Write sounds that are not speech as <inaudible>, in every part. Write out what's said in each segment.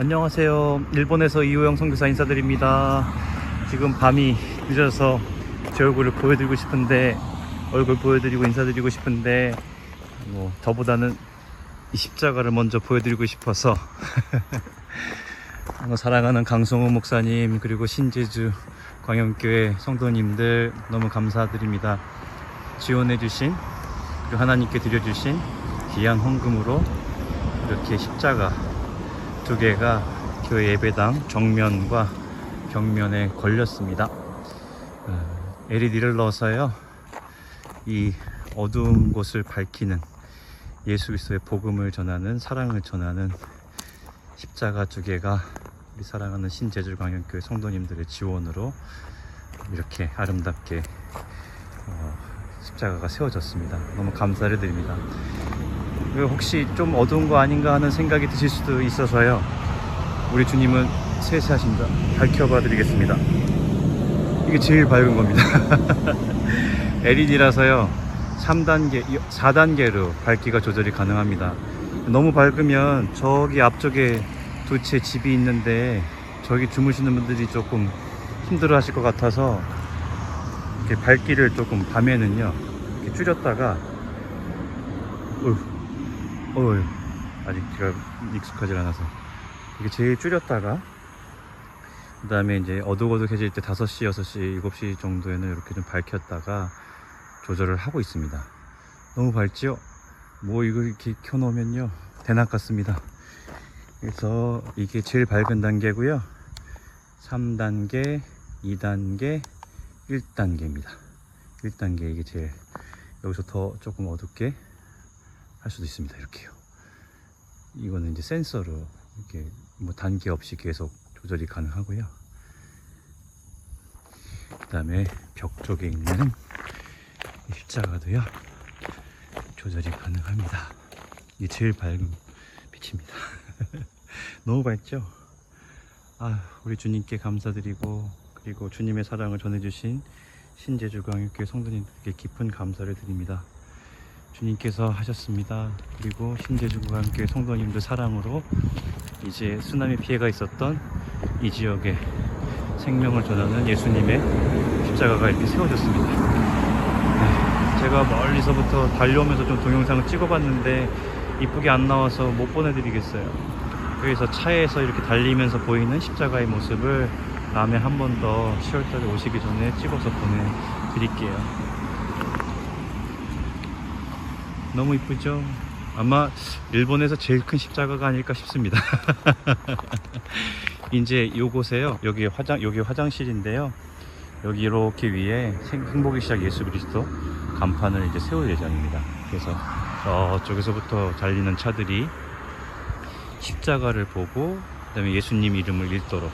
안녕하세요. 일본에서 이호영 선교사 인사드립니다. 지금 밤이 늦어서 제 얼굴을 보여드리고 싶은데 얼굴 보여드리고 인사드리고 싶은데 뭐 저보다는 이 십자가를 먼저 보여드리고 싶어서 <laughs> 뭐 사랑하는 강성호 목사님 그리고 신제주 광영교회 성도님들 너무 감사드립니다. 지원해주신 그리고 하나님께 드려주신 귀한 헌금으로 이렇게 십자가 두 개가 교회 예배당 정면과 벽면에 걸렸습니다. 어, LED를 넣어서요 이 어두운 곳을 밝히는 예수 그리스도의 복음을 전하는 사랑을 전하는 십자가 두 개가 우리 사랑하는 신제주광역교회 성도님들의 지원으로 이렇게 아름답게 어, 십자가가 세워졌습니다. 너무 감사를 드립니다. 그 혹시 좀 어두운 거 아닌가 하는 생각이 드실 수도 있어서요. 우리 주님은 세세하신다. 밝혀봐 드리겠습니다. 이게 제일 밝은 겁니다. <laughs> LED라서요. 3단계, 4단계로 밝기가 조절이 가능합니다. 너무 밝으면 저기 앞쪽에 두 채 집이 있는데 저기 주무시는 분들이 조금 힘들어 하실 것 같아서 이렇게 밝기를 조금 밤에는요. 이렇게 줄였다가 어휴, 어휴, 아직 제가 익숙하지 않아서 이게 제일 줄였다가 그 다음에 이제 어둑어둑해질 때 5시, 6시, 7시 정도에는 이렇게 좀 밝혔다가 조절을 하고 있습니다. 너무 밝지요? 뭐 이거 이렇게 켜놓으면요 대낮 같습니다. 그래서 이게 제일 밝은 단계고요. 3단계, 2단계, 1단계입니다. 1단계 이게 제일 여기서 더 조금 어둡게 할 수도 있습니다. 이렇게요. 이거는 이제 센서로 이렇게 뭐 단계 없이 계속 조절이 가능하고요. 그 다음에 벽 쪽에 있는 이 십자가도요. 조절이 가능합니다. 이게 제일 밝은 빛입니다. <laughs> 너무 밝죠? 아, 우리 주님께 감사드리고 그리고 주님의 사랑을 전해주신 신제주광육교회 성도님들께 깊은 감사를 드립니다. 주님께서 하셨습니다. 그리고 신제주광교회 성도님들 사랑으로 이제 쓰나미 피해가 있었던 이 지역에 생명을 전하는 예수님의 십자가가 이렇게 세워졌습니다. 네, 제가 멀리서부터 달려오면서 좀 동영상을 찍어봤는데 이쁘게 안 나와서 못 보내드리겠어요. 그래서 차에서 이렇게 달리면서 보이는 십자가의 모습을 다음에 한 번 더 10월달에 오시기 전에 찍어서 보내드릴게요. 너무 이쁘죠? 아마 일본에서 제일 큰 십자가가 아닐까 싶습니다. <laughs> 이제 요곳에요. 여기 화장 여기 화장실인데요. 여기 이렇게 위에 생- 행복의 시작 예수 그리스도 간판을 이제 세울 예정입니다. 그래서 저쪽에서부터 달리는 차들이 십자가를 보고 그다음에 예수님 이름을 읽도록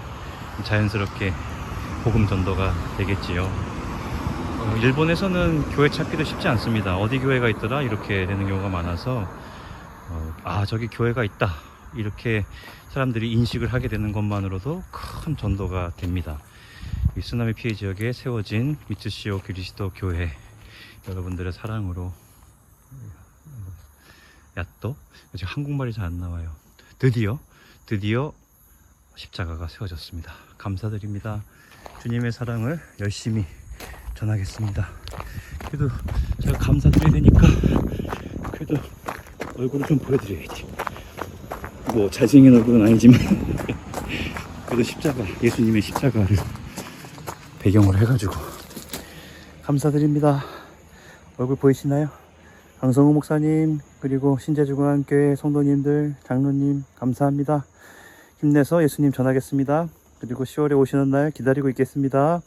자연스럽게 복음 전도가 되겠지요. 어, 일본에서는 교회 찾기도 쉽지 않습니다. 어디 교회가 있더라 이렇게 되는 경우가 많아서 어, 아 저기 교회가 있다 이렇게 사람들이 인식을 하게 되는 것만으로도 큰 전도가 됩니다. 이 쓰나미 피해 지역에 세워진 미츠시오 그리스도 교회 여러분들의 사랑으로 야또 지금 한국말이 잘 안 나와요. 드디어 드디어 십자가가 세워졌습니다. 감사드립니다. 주님의 사랑을 열심히 전하겠습니다. 그래도 제가 감사드려야 되니까 그래도 얼굴을 좀 보여드려야지. 뭐 잘생긴 얼굴은 아니지만 <laughs> 그래도 십자가 예수님의 십자가를 배경으로 해가지고 감사드립니다. 얼굴 보이시나요? 강성우 목사님 그리고 신제주공안교회 성도님들 장로님 감사합니다. 힘내서 예수님 전하겠습니다. 그리고 10월에 오시는 날 기다리고 있겠습니다.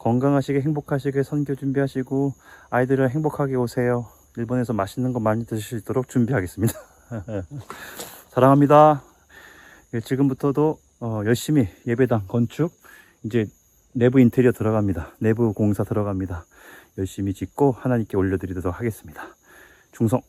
건강하시게 행복하시게 선교 준비하시고 아이들을 행복하게 오세요. 일본에서 맛있는 거 많이 드실 수 있도록 준비하겠습니다. <laughs> 사랑합니다. 예, 지금부터도 어, 열심히 예배당 건축 이제 내부 인테리어 들어갑니다. 내부 공사 들어갑니다. 열심히 짓고 하나님께 올려드리도록 하겠습니다. 충성